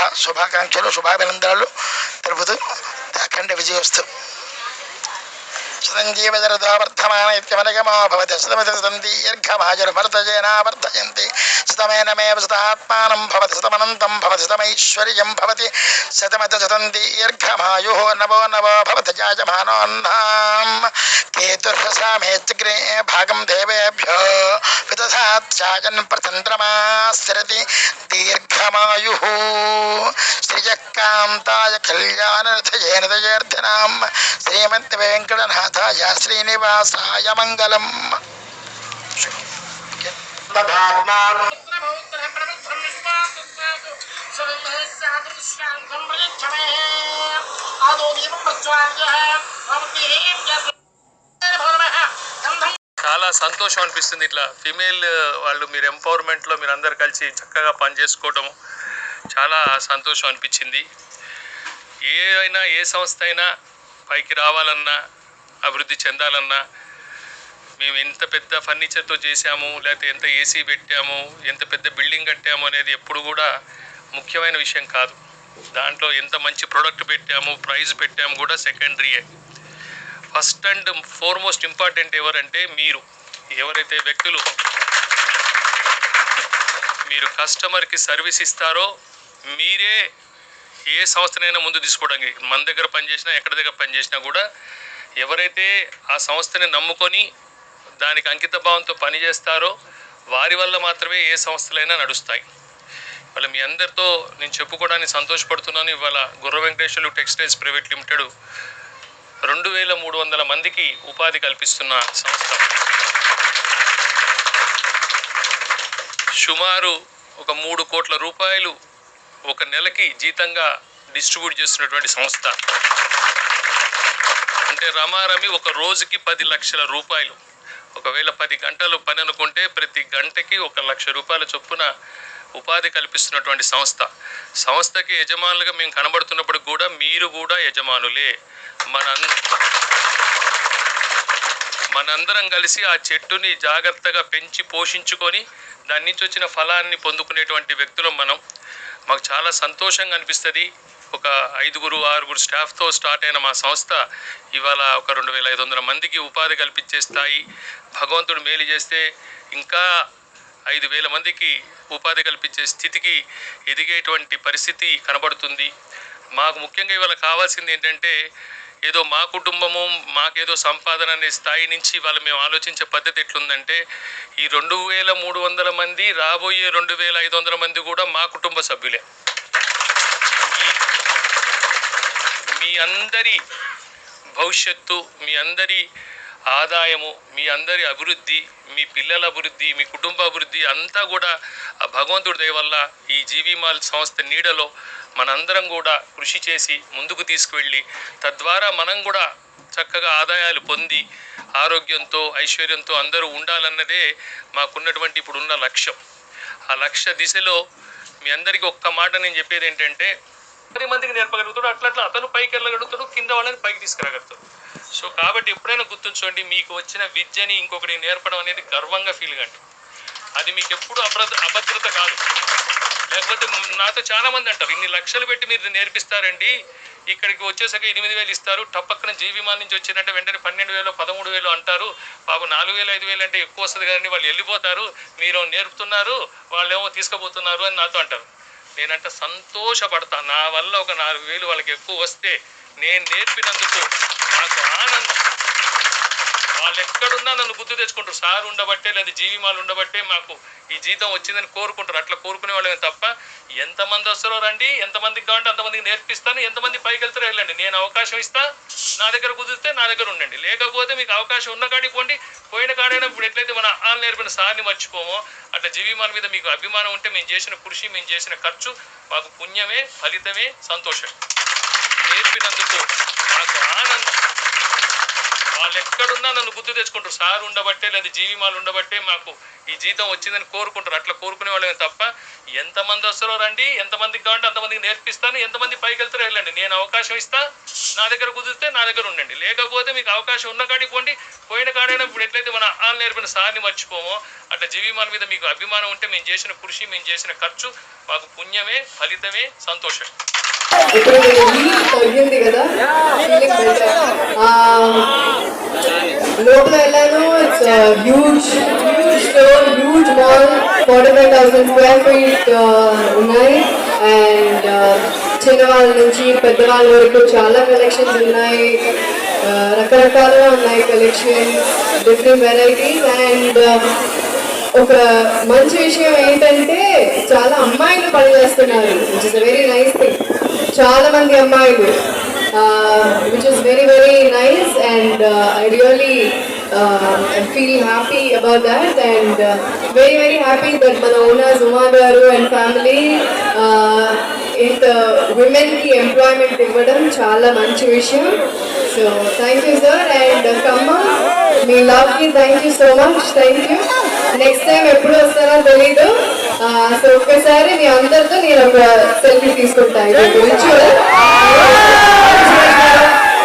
శుభ శుభాకాంక్షలు శుభాభినందనలు తెలుపుతూ అఖండ విజయోస్తు సుతంజీవజరదావర్ధమానమో భవతి సుతమితి సుతం దీర్ఘమాజుర్భర్తజేనావర్ధయంతి భవతి సుతమనంతం భవతి సుతమైశ్వర్యం భవతి శతమత శతం నవో నవో భవతి జాయమానోన్నాం. కేతుర్హసామేత్గ్రే భాగం దేవేభ్యో तथाध्यायन् प्रचन्द्रमासरति दीर्घमायुः। श्रियकान्ताय कल्याणरथयेन दयेऽर्थनां श्रीमद्वेङ्कटनाथाय श्रीनिवासाय मङ्गलम्। आदो సంతోషం అనిపిస్తుంది ఇట్లా. ఫీమేల్ వాళ్ళు మీరు ఎంపవర్మెంట్లో మీరు అందరు కలిసి చక్కగా పనిచేసుకోవడం చాలా సంతోషం అనిపించింది. ఏ అయినా ఏ సంస్థ అయినా పైకి రావాలన్నా అభివృద్ధి చెందాలన్నా మేము ఎంత పెద్ద ఫర్నిచర్తో చేశాము లేకపోతే ఎంత ఏసీ పెట్టాము ఎంత పెద్ద బిల్డింగ్ కట్టాము అనేది ఎప్పుడు కూడా ముఖ్యమైన విషయం కాదు. దాంట్లో ఎంత మంచి ప్రోడక్ట్ పెట్టాము ప్రైస్ పెట్టాము కూడా సెకండరీయే ఫస్ట్ అండ్ ఫోర్మోస్ట్ ఇంపార్టెంట్ ఎవరంటే మీరు. ఎవరైతే వ్యక్తులు మీరు కస్టమర్కి సర్వీస్ ఇస్తారో మీరే ఏ సంస్థనైనా ముందు తీసుకోవడానికి మన దగ్గర పనిచేసినా ఎక్కడి దగ్గర పనిచేసినా కూడా ఎవరైతే ఆ సంస్థని నమ్ముకొని దానికి అంకిత భావంతో పనిచేస్తారో వారి వల్ల మాత్రమే ఏ సంస్థలైనా నడుస్తాయి. వాళ్ళ మీ అందరితో నేను చెప్పుకోవడానికి సంతోషపడుతున్నాను. ఇవాళ గుర్ర వెంకటేశ్వర్లు టెక్స్టైల్స్ ప్రైవేట్ లిమిటెడ్ రెండు వేల మూడు వందల మందికి ఉపాధి కల్పిస్తున్న సంస్థ. సుమారు ఒక మూడు కోట్ల రూపాయలు ఒక నెలకి జీతంగా డిస్ట్రిబ్యూట్ చేస్తున్నటువంటి సంస్థ. అంటే రమారమి ఒక రోజుకి పది లక్షల రూపాయలు. ఒకవేళ పది గంటలు పని అనుకుంటే ప్రతి గంటకి ఒక లక్ష రూపాయల చొప్పున ఉపాధి కల్పిస్తున్నటువంటి సంస్థ. సంస్థకి యజమానులుగా మేము కనబడుతున్నప్పుడు కూడా మీరు కూడా యజమానులే. మన మనందరం కలిసి ఆ చెట్టుని జాగ్రత్తగా పెంచి పోషించుకొని దాని నుంచి వచ్చిన ఫలాన్ని పొందుకునేటువంటి వ్యక్తులం మనం. మాకు చాలా సంతోషంగా అనిపిస్తుంది. ఒక ఐదుగురు ఆరుగురు స్టాఫ్తో స్టార్ట్ అయిన మా సంస్థ ఇవాళ ఒక రెండు వేల ఐదు వందల మందికి ఉపాధి కల్పించే స్థాయి. భగవంతుడు మేలు చేస్తే ఇంకా ఐదు వేల మందికి ఉపాధి కల్పించే స్థితికి ఎదిగేటువంటి పరిస్థితి కనబడుతుంది. మాకు ముఖ్యంగా ఇవాళ కావాల్సింది ఏంటంటే ఏదో మా కుటుంబము మాకేదో సంపాదన అనే స్థాయి నుంచి వాళ్ళు మేము ఆలోచించే పద్ధతి ఎట్లుందంటే ఈ రెండు వేల మూడు వందల మంది రాబోయే రెండు వేల ఐదు వందల మంది కూడా మా కుటుంబ సభ్యులే. మీ- మీ అందరి భవిష్యత్తు మీ అందరి ఆదాయము మీ అందరి అభివృద్ధి మీ పిల్లల అభివృద్ధి మీ కుటుంబ అభివృద్ధి అంతా కూడా ఆ భగవంతుడి దయ వల్ల ఈ జీవీమాల్ సంస్థ నీడలో మనందరం కూడా కృషి చేసి ముందుకు తీసుకువెళ్ళి తద్వారా మనం కూడా చక్కగా ఆదాయాలు పొంది ఆరోగ్యంతో ఐశ్వర్యంతో అందరూ ఉండాలన్నదే మాకున్నటువంటి ఇప్పుడున్న లక్ష్యం. ఆ లక్ష్య దిశలో మీ అందరికీ ఒక్క మాట నేను చెప్పేది ఏంటంటే పది మందికి నేర్పగలుగుతాడు అట్లా అట్లా అతను పైకి వెళ్ళగలుగుతాడు కింద వాళ్ళని పైకి తీసుకురాగలుగుతాడు. సో కాబట్టి ఎప్పుడైనా గుర్తుంచుకోండి మీకు వచ్చిన విద్యని ఇంకొకటి నేర్పడం అనేది గర్వంగా ఫీల్ కండి. అది మీకు ఎప్పుడు అభద్రత అభద్రత కాదు. లేకపోతే నాతో చాలా మంది అంటారు ఇన్ని లక్షలు పెట్టి మీరు నేర్పిస్తారండి. ఇక్కడికి వచ్చేసరికి ఎనిమిది వేలు ఇస్తారు. టప్పక్కన జీవిమాన్ నుంచి వచ్చిందంటే వెంటనే పన్నెండు వేలు పదమూడు వేలు అంటారు. పాపం నాలుగు వేలు ఐదు వేలు అంటే ఎక్కువ వస్తుంది కదండి. వాళ్ళు వెళ్ళిపోతారు. మీరు నేర్పుతున్నారు. వాళ్ళేమో తీసుకుపోతున్నారు అని నాతో అంటారు. నేనంటే సంతోషపడతాను నా వల్ల ఒక నాలుగు వేలు వాళ్ళకి ఎక్కువ వస్తే నేను నేర్పినందుకు నాకు ఆనందం. వాళ్ళు ఎక్కడున్నా నన్ను గుర్తు తెచ్చుకుంటారు. సార్ ఉండబట్టే లేదా జీవిమాలు ఉండబట్టే మాకు ఈ జీతం వచ్చిందని కోరుకుంటారు. అట్లా కోరుకునే వాళ్ళమే తప్ప ఎంతమంది వస్తారో రండి ఎంతమందికి కావాలంటే అంతమందికి నేర్పిస్తాను ఎంతమంది పైకి వెళ్తారో వెళ్ళండి. నేను అవకాశం ఇస్తా నా దగ్గర కుదిరితే నా దగ్గర ఉండండి. లేకపోతే మీకు అవకాశం ఉన్న కాడికి పోండి. పోయిన కాడైనా ఇప్పుడు ఎట్లయితే మన ఆన్ నేర్పిన సార్ని మర్చిపోమో అట్లా జీవిమాల మీద మీకు అభిమానం ఉంటే మేము చేసిన కృషి మేము చేసిన ఖర్చు మాకు పుణ్యమే ఫలితమే సంతోషం నేర్పినందుకు మనకు ఆనందం. వాళ్ళు ఎక్కడున్నా నన్ను గుర్తు తెచ్చుకుంటారు. సార్ ఉండబట్టే లేదా జీవిమాలు ఉండబట్టే మాకు ఈ జీతం వచ్చిందని కోరుకుంటారు. అట్లా కోరుకునే వాళ్ళమే తప్ప ఎంతమంది వస్తారో రండి ఎంతమందికి కావాలంటే అంతమందికి నేర్పిస్తాను ఎంతమంది పైకి వెళ్తారో వెళ్ళండి. నేను అవకాశం ఇస్తా నా దగ్గర కుదిరితే నా దగ్గర ఉండండి. లేకపోతే మీకు అవకాశం ఉన్న కాడికి పోండి. పోయిన కాడైనా ఇప్పుడు ఎట్లయితే మన ఆలు నేర్పిన సార్ని మర్చిపోమో అట్లా జీవిమాల మీద మీకు అభిమానం ఉంటే మేము చేసిన కృషి మేము చేసిన ఖర్చు మాకు పుణ్యమే ఫలితమే సంతోషం ఇప్పుడు తగ్గింది కదా? లోపల వెళ్ళాను. It's huge huge store huge mall forty five thousand square feet ఉన్నాయి. అండ్ చిన్నవాళ్ళ నుంచి పెద్దవాళ్ళ వరకు చాలా కలెక్షన్స్ ఉన్నాయి. Uh, రకరకాలుగా ఉన్నాయి కలెక్షన్స్ డిఫరెంట్ వెరైటీస్ అండ్ ఒక మంచి విషయం ఏంటంటే చాలా అమ్మాయిలు పనిచేస్తున్నారు ఇస్ వెరీ నైస్ థింగ్ చాలా మంది అమ్మాయిలు which is very very nice and I really feel happy about that and very very happy that మన owners Uma garu and family uh, ఇంత ఉమెన్కి ఎంప్లాయ్మెంట్ ఇవ్వడం చాలా మంచి విషయం. So thank you sir and కమ్మ మీ లవ్కి thank you so much thank you next time ఎప్పుడు వస్తారో తెలీదు. సో ఒక్కసారి మీ అందరితో నేను ఒక సెల్ఫీ తీసుకుంటాను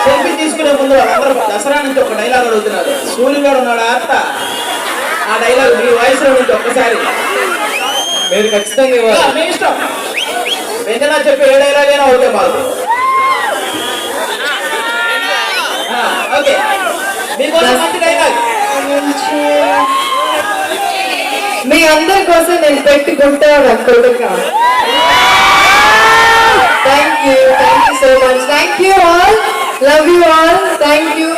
సెల్ఫీ తీసుకునే ముందు అందరూ దసరా నుంచి ఒక డైలాగ్ అడుగుతున్నారు సూర్యుడు గారు ఉన్నాడు? అత్త? ఆ డైలాగ్ మీ వయసులో నుంచి ఒక్కసారి. మీరు ఖచ్చితంగా ఇవ్వాలి. మీ ఇష్టం. వెంటనే చెప్పి ఏ డైలాగ్ అయినా ఒకటే మాకు ఆ, ఓకే. మీకోసం మంచి డైలాగ్ మీ అందరి కోసం నేను పెట్టుకుంటాను కొడుక thank you thank you so much thank you all love you all thank you